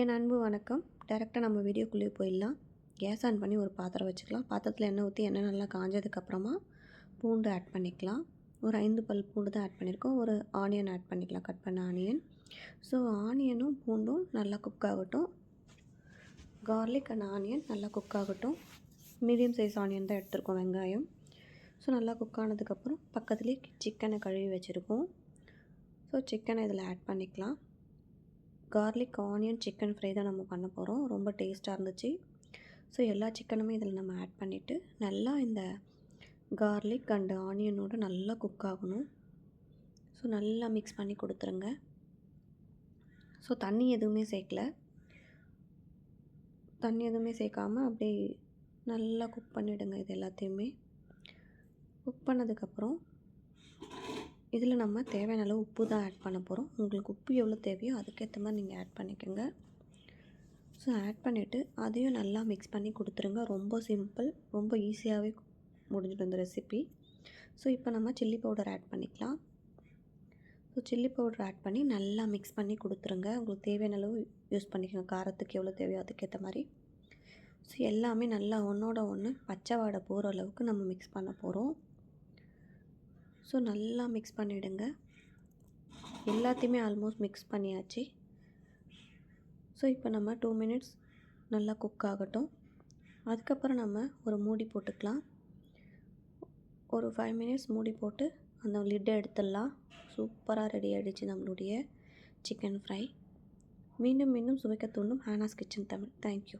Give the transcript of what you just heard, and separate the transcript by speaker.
Speaker 1: என் அன்பு வணக்கம். டேரெக்டாக நம்ம வீடியோக்குள்ளே போயிடலாம். கேஸ் ஆன் பண்ணி ஒரு பாத்திரம் வச்சுக்கலாம். பாத்திரத்தில் எண்ணெய் ஊற்றி எண்ணெய் நல்லா காஞ்சதுக்கப்புறமா பூண்டு ஆட் பண்ணிக்கலாம். ஒரு ஐந்து பல் பூண்டு தான் ஆட் பண்ணியிருக்கோம். ஒரு ஆனியன் ஆட் பண்ணிக்கலாம். கட் பண்ண ஆனியன் ஸோ ஆனியனும் பூண்டும் நல்லா குக் ஆகட்டும். கார்லிக் அண்ட் ஆனியன் நல்லா குக் ஆகட்டும். மீடியம் சைஸ் ஆனியன் தான் எடுத்திருக்கோம் வெங்காயம். ஸோ நல்லா குக் ஆனதுக்கப்புறம் பக்கத்துலேயே சிக்கனை கழுவி வச்சுருக்கோம். ஸோ சிக்கனை இதில் ஆட் பண்ணிக்கலாம். கார்லிக் ஆனியன் சிக்கன் ஃப்ரை தான் நம்ம பண்ண போகிறோம் ரொம்ப டேஸ்ட்டாக இருந்துச்சு. ஸோ எல்லா சிக்கனுமே இதில் நம்ம ஆட் பண்ணிவிட்டு நல்லா இந்த கார்லிக் அண்டு ஆனியனோடு நல்லா குக் ஆகணும். ஸோ நல்லா மிக்ஸ் பண்ணி கொடுத்துருங்க. ஸோ தண்ணி எதுவுமே சேர்க்கல. தண்ணி எதுவுமே சேர்க்காமல் அப்படியே நல்லா குக் பண்ணிவிடுங்க இது எல்லாத்தையுமே. குக் பண்ணதுக்கப்புறம் இதில் நம்ம தேவையான அளவு உப்பு தான் ஆட் பண்ண போகிறோம் உங்களுக்கு உப்பு எவ்வளோ தேவையோ அதுக்கேற்ற மாதிரி நீங்கள் ஆட் பண்ணிக்கோங்க. ஸோ ஆட் பண்ணிவிட்டு அதையும் நல்லா மிக்ஸ் பண்ணி கொடுத்துருங்க. ரொம்ப சிம்பிள் ரொம்ப ஈஸியாகவே முடிஞ்சிடும் இந்த ரெசிபி ஸோ இப்போ நம்ம சில்லி பவுடர் ஆட் பண்ணிக்கலாம். ஸோ சில்லி பவுடர் ஆட் பண்ணி நல்லா மிக்ஸ் பண்ணி கொடுத்துருங்க. உங்களுக்கு தேவையான அளவு யூஸ் பண்ணிக்கோங்க. காரத்துக்கு எவ்வளோ தேவையோ அதுக்கேற்ற மாதிரி. ஸோ எல்லாமே நல்லா ஒன்றோட ஒன்று பச்சை வாடை போகிற அளவுக்கு நம்ம மிக்ஸ் பண்ண போகிறோம் ஸோ நல்லா மிக்ஸ் பண்ணிவிடுங்க எல்லாத்தையுமே ஆல்மோஸ்ட் மிக்ஸ் பண்ணியாச்சு. ஸோ இப்போ நம்ம டூ மினிட்ஸ் நல்லா குக் ஆகட்டும். அதுக்கப்புறம் நம்ம ஒரு மூடி போட்டுக்கலாம். ஒரு ஃபைவ் மினிட்ஸ் மூடி போட்டு அந்த லிட்டை எடுத்துடலாம். சூப்பராக ரெடி ஆகிடுச்சு நம்மளுடைய சிக்கன் ஃப்ரை மீண்டும் மீண்டும் சுவைக்க தூண்டும் ஹானாஸ் கிச்சன் தமிழ். தேங்க்யூ